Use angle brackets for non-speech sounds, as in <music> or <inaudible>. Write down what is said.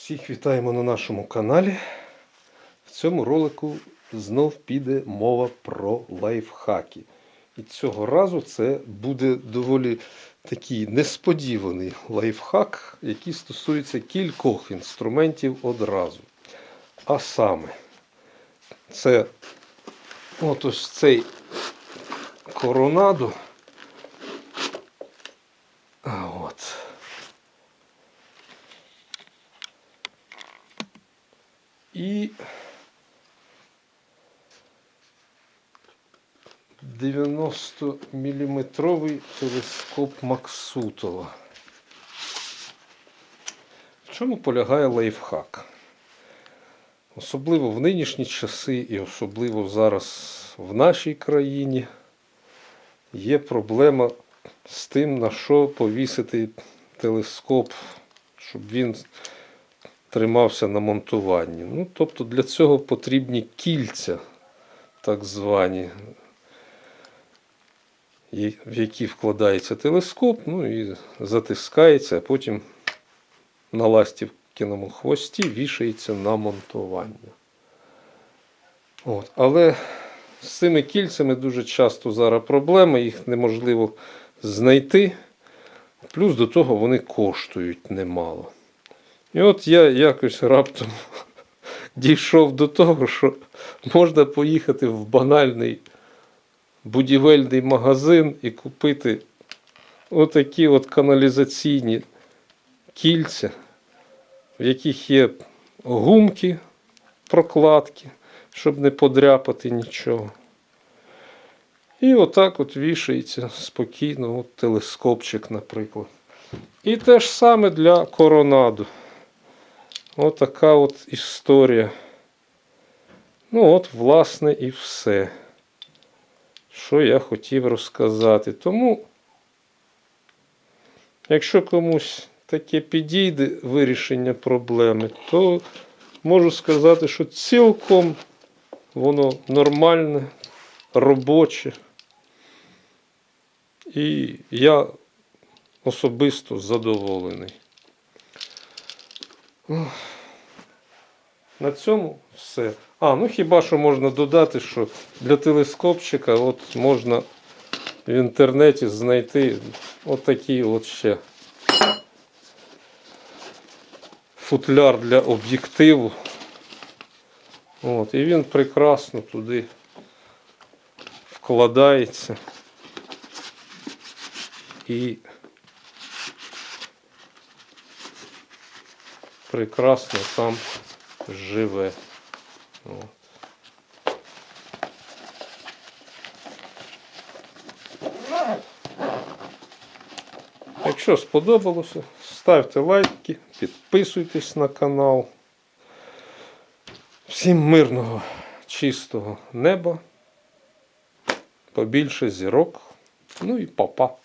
Всіх вітаємо на нашому каналі. В цьому ролику знов піде мова про лайфхаки. І цього разу це буде доволі такий несподіваний лайфхак, який стосується кількох інструментів одразу. А саме, це от ось цей коронадо. А от. І 90 міліметровий телескоп Максутова. В чому полягає лайфхак? Особливо в нинішні часи і особливо зараз в нашій країні є проблема з тим, на що повісити телескоп, щоб він тримався на монтуванні. Ну, тобто для цього потрібні кільця, так звані, в які вкладається телескоп, ну і затискається, а потім на ластівкиному хвості вішається на монтування. От. Але з цими кільцями дуже часто зараз проблеми, їх неможливо знайти. Плюс до того вони коштують немало. І от я якось раптом <laughs> дійшов до того, що можна поїхати в банальний будівельний магазин і купити отакі от каналізаційні кільця, в яких є гумки, прокладки, щоб не подряпати нічого. І отак от вішається спокійно, от телескопчик, наприклад. І те ж саме для коронаду. Отака от історія. Ну от, власне, і все. Що я хотів розказати. Тому, якщо комусь таке підійде вирішення проблеми, то можу сказати, що цілком воно нормальне, робоче. І я особисто задоволений. На цьому все. А, ну хіба що можна додати, що для телескопчика от можна в інтернеті знайти отакий от ще футляр для об'єктиву. От, і він прекрасно туди вкладається. І прекрасно там живе. От. Якщо сподобалося, ставте лайки, підписуйтесь на канал. Всім мирного, чистого неба, побільше зірок, ну і папа.